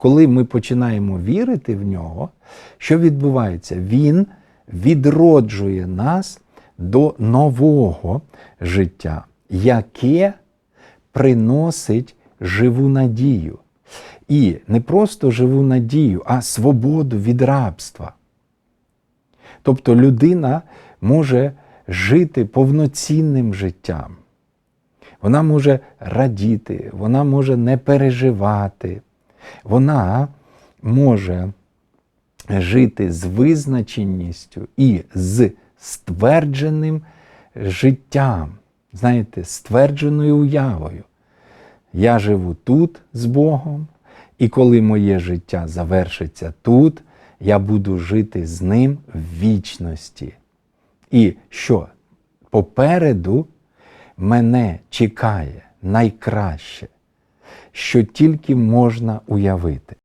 Коли ми починаємо вірити в нього, що відбувається? Він відроджує нас до нового життя, яке приносить живу надію. І не просто живу надію, а свободу від рабства. Тобто людина може жити повноцінним життям. Вона може радіти, вона може не переживати, вона може жити з визначеністю і з ствердженим життям, знаєте, ствердженою уявою. Я живу тут з Богом, і коли моє життя завершиться тут, я буду жити з ним в вічності. І що попереду мене чекає найкраще, що тільки можна уявити.